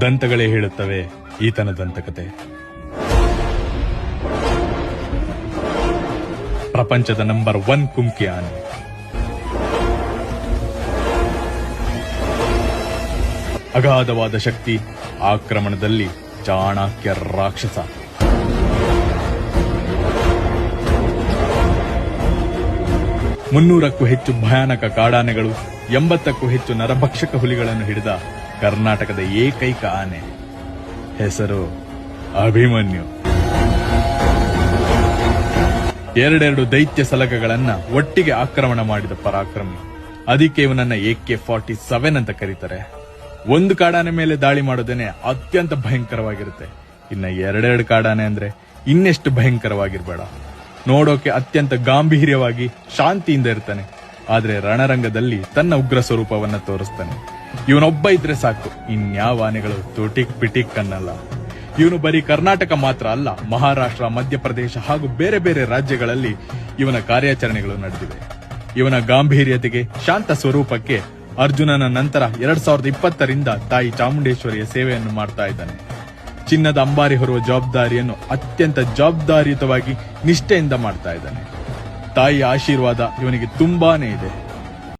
ದಂತಗಳೇ ಹೇಳುತ್ತವೆ, ಈತನ ದಂತಕತೆ. ಪ್ರಪಂಚದ ನಂಬರ್ ಒನ್ ಕುಮ್ಕಿ ಆನೆ. ಅಗಾಧವಾದ ಶಕ್ತಿ, ಆಕ್ರಮಣದಲ್ಲಿ ಚಾಣಕ್ಯ ರಾಕ್ಷಸ. ಮುನ್ನೂರಕ್ಕೂ ಹೆಚ್ಚು ಭಯಾನಕ ಕಾಡಾನೆಗಳು, ಎಂಬತ್ತಕ್ಕೂ ಹೆಚ್ಚು ನರಭಕ್ಷಕ ಹುಲಿಗಳನ್ನು ಹಿಡಿದ ಕರ್ನಾಟಕದ ಏಕೈಕ ಆನೆ. ಹೆಸರು ಅಭಿಮನ್ಯು. ಎರಡೆರಡು ದೈತ್ಯ ಸಲಕಗಳನ್ನ ಒಟ್ಟಿಗೆ ಆಕ್ರಮಣ ಮಾಡಿದ ಪರಾಕ್ರಮಿ. ಅದಕ್ಕೆ ಇವನನ್ನ ಎಕೆ ಫಾರ್ಟಿ ಸೆವೆನ್ ಅಂತ ಕರೀತಾರೆ. ಒಂದು ಕಾಡಾನೆ ಮೇಲೆ ದಾಳಿ ಮಾಡೋದೇನೆ ಅತ್ಯಂತ ಭಯಂಕರವಾಗಿರುತ್ತೆ. ಇನ್ನ ಎರಡೆರಡು ಕಾಡಾನೆ ಅಂದ್ರೆ ಇನ್ನೆಷ್ಟು ಭಯಂಕರವಾಗಿರ್ಬೇಡ. ನೋಡೋಕೆ ಅತ್ಯಂತ ಗಾಂಭೀರ್ಯವಾಗಿ ಶಾಂತಿಯಿಂದ ಇರ್ತಾನೆ. ಆದ್ರೆ ರಣರಂಗದಲ್ಲಿ ತನ್ನ ಉಗ್ರ ಸ್ವರೂಪವನ್ನ ತೋರಿಸ್ತಾನೆ. ಇವನೊಬ್ಬ ಇದ್ರೆ ಸಾಕು. ಇನ್ಯಾವ ಆನೆಗಳು ತುಟಿಕ್ ಪಿಟಿಕ್ ಅನ್ನಲ್ಲ. ಇವನು ಬರೀ ಕರ್ನಾಟಕ ಮಾತ್ರ ಅಲ್ಲ, ಮಹಾರಾಷ್ಟ್ರ, ಮಧ್ಯಪ್ರದೇಶ ಹಾಗೂ ಬೇರೆ ಬೇರೆ ರಾಜ್ಯಗಳಲ್ಲಿ ಇವನ ಕಾರ್ಯಾಚರಣೆಗಳು ನಡೆದಿವೆ. ಇವನ ಗಾಂಭೀರ್ಯತೆಗೆ, ಶಾಂತ ಸ್ವರೂಪಕ್ಕೆ ಅರ್ಜುನನ ನಂತರ ಎರಡ್ ಸಾವಿರದ ಇಪ್ಪತ್ತರಿಂದ ತಾಯಿ ಚಾಮುಂಡೇಶ್ವರಿಯ ಸೇವೆಯನ್ನು ಮಾಡ್ತಾ ಇದ್ದಾನೆ. ಚಿನ್ನದ ಅಂಬಾರಿ ಹೊರುವ ಜವಾಬ್ದಾರಿಯನ್ನು ಅತ್ಯಂತ ಜವಾಬ್ದಾರಿಯುತವಾಗಿ ನಿಷ್ಠೆಯಿಂದ ಮಾಡ್ತಾ ಇದ್ದಾನೆ. ತಾಯಿಯ ಆಶೀರ್ವಾದ ಇವನಿಗೆ ತುಂಬಾನೇ ಇದೆ.